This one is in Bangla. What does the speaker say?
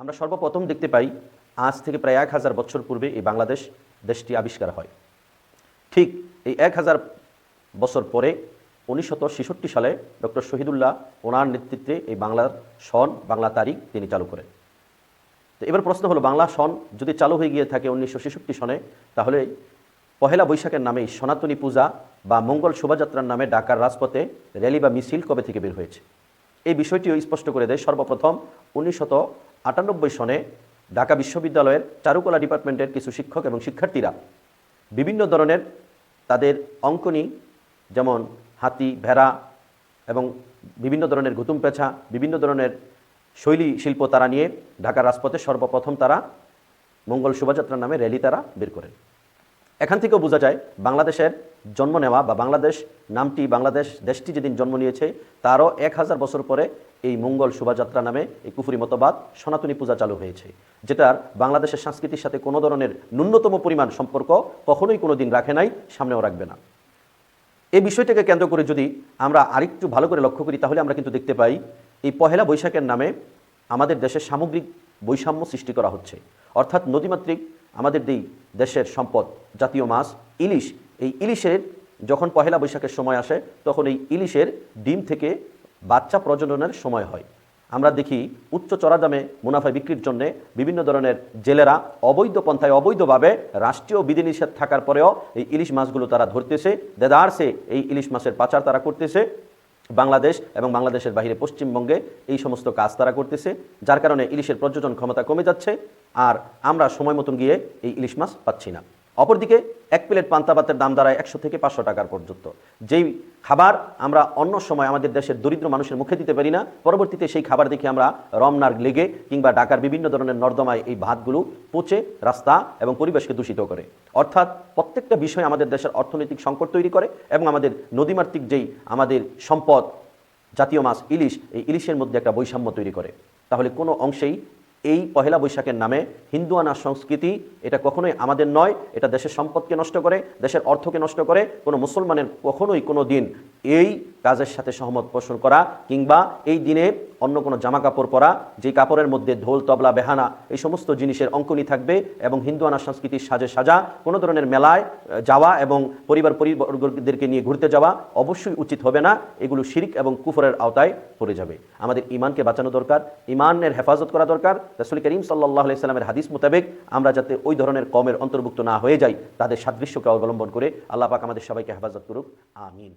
আমরা সর্বপ্রথম দেখতে পাই, আজ থেকে প্রায় এক হাজার বছর পূর্বে এই বাংলাদেশ দেশটি আবিষ্কার হয়। ঠিক এই এক হাজার বছর পরে উনিশশত সালে ডক্টর শহীদুল্লাহ ওনার নেতৃত্বে এই বাংলার সন, বাংলা তারিখ তিনি চালু করেন। তো এবার প্রশ্ন হলো, বাংলা সন যদি চালু হয়ে গিয়ে থাকে উনিশশো ছেষট্টি সনে, তাহলে পহেলা বৈশাখের নামে সনাতনী পূজা বা মঙ্গল শোভাযাত্রার নামে ঢাকার রাজপথে র্যালি বা মিছিল কবে থেকে বের হয়েছে? এই বিষয়টিও স্পষ্ট করে দেয় সর্বপ্রথম উনিশশত আটানব্বই সনে ঢাকা বিশ্ববিদ্যালয়ের চারুকলা ডিপার্টমেন্টের কিছু শিক্ষক এবং শিক্ষার্থীরা বিভিন্ন ধরনের তাদের অঙ্কনী, যেমন হাতি, ভেড়া এবং বিভিন্ন ধরনের গুতুম পেছা বিভিন্ন ধরনের শৈলী শিল্প তারা নিয়ে ঢাকার রাজপথে সর্বপ্রথম তারা মঙ্গল শোভাযাত্রা নামে র্যালি তারা বের করেন। এখান থেকেও বোঝা যায় বাংলাদেশের জন্ম নেওয়া বা বাংলাদেশ নামটি, বাংলাদেশ দেশটি যেদিন জন্ম নিয়েছে, তারও এক হাজার বছর পরে এই মঙ্গল শোভাযাত্রা নামে এই কুফুরি মতবাদ সনাতনী পূজা চালু হয়েছে, যেটার বাংলাদেশের সংস্কৃতির সাথে কোনো ধরনের ন্যূনতম পরিমাণ সম্পর্ক কখনোই কোনো দিন রাখে নাই, সামনেও রাখবে না। এই বিষয়টাকে কেন্দ্র করে যদি আমরা আরেকটু ভালো করে লক্ষ্য করি, তাহলে আমরা কিন্তু দেখতে পাই এই পহেলা বৈশাখের নামে আমাদের দেশের সামগ্রিক বৈষম্য সৃষ্টি করা হচ্ছে। অর্থাৎ নদীমাতৃক আমাদের এই দেশের সম্পদ, জাতীয় মাছ, ইলিশ। এই ইলিশের যখন পহেলা বৈশাখের সময় আসে, তখন এই ইলিশের ডিম থেকে বাচ্চা প্রজননের সময় হয়। আমরা দেখি উচ্চ চড়া দামে মুনাফা বিক্রির জন্য বিভিন্ন ধরনের জেলেরা অবৈধ পন্থায় অবৈধভাবে রাষ্ট্রীয় বিধিনিষেধ থাকার পরেও এই ইলিশ মাছগুলো তারা ধরতেছে। দেদারসে এই ইলিশ মাছের পাচার তারা করতেছে। বাংলাদেশ এবং বাংলাদেশের বাহিরে পশ্চিমবঙ্গে এই সমস্ত কাজ তারা করতেছে, যার কারণে ইলিশের প্রযোজন ক্ষমতা কমে যাচ্ছে, আর আমরা সময় মতন গিয়ে এই ইলিশ মাছ পাচ্ছি না। অপরদিকে এক প্লেট পান্তা ভাতের দাম দাঁড়ায় একশো থেকে পাঁচশো টাকার পর্যন্ত। যেই খাবার আমরা অন্য সময় আমাদের দেশের দরিদ্র মানুষের মুখে দিতে পারি না, পরবর্তীতে সেই খাবার দেখে আমরা রমনার লেগে কিংবা ঢাকার বিভিন্ন ধরনের নর্দমায় এই ভাতগুলো পচে রাস্তা এবং পরিবেশকে দূষিত করে। অর্থাৎ প্রত্যেকটা বিষয় আমাদের দেশের অর্থনৈতিক সংকট তৈরি করে এবং আমাদের নদীমাতৃক যেই আমাদের সম্পদ, জাতীয় মাছ, ইলিশ, এই ইলিশের মধ্যে একটা বৈষম্য তৈরি করে। তাহলে কোনো অংশেই এই পহেলা বৈশাখের নামে হিন্দুয়ানা সংস্কৃতি এটা কখনোই আমাদের নয়, এটা দেশের সম্পদকে নষ্ট করে, দেশের অর্থকে নষ্ট করে, কোনো মুসলমানের কখনোই কোনো দিন এই কাজের সাথে সহমত পোষণ করা কিংবা এই দিনে অন্য কোনো জামা কাপড় পরা, যে কাপড়ের মধ্যে ঢোল, তবলা, বেহানা, এই সমস্ত জিনিসের অঙ্কনি থাকবে এবং হিন্দুয়ানা সংস্কৃতির সাজে সাজা, কোনো ধরনের মেলায় যাওয়া এবং পরিবার পরিবারদেরকে নিয়ে ঘুরতে যাওয়া অবশ্যই উচিত হবে না। এগুলো শিরিক এবং কুফরের আওতায় পড়ে যাবে। আমাদের ইমানকে বাঁচানো দরকার ইমানের হেফাজত করা দরকার। রাসুল করিম সাল্লাহ সাল্লামের হাদিস মোতাবেক আমরা যাতে ওই ধরনের কমের অন্তর্ভুক্ত না হয়ে যাই, তাদের সাদৃশ্যকে অবলম্বন করে আল্লাহ পাক আমাদের সবাইকে হেফাজত করুক। আমিন।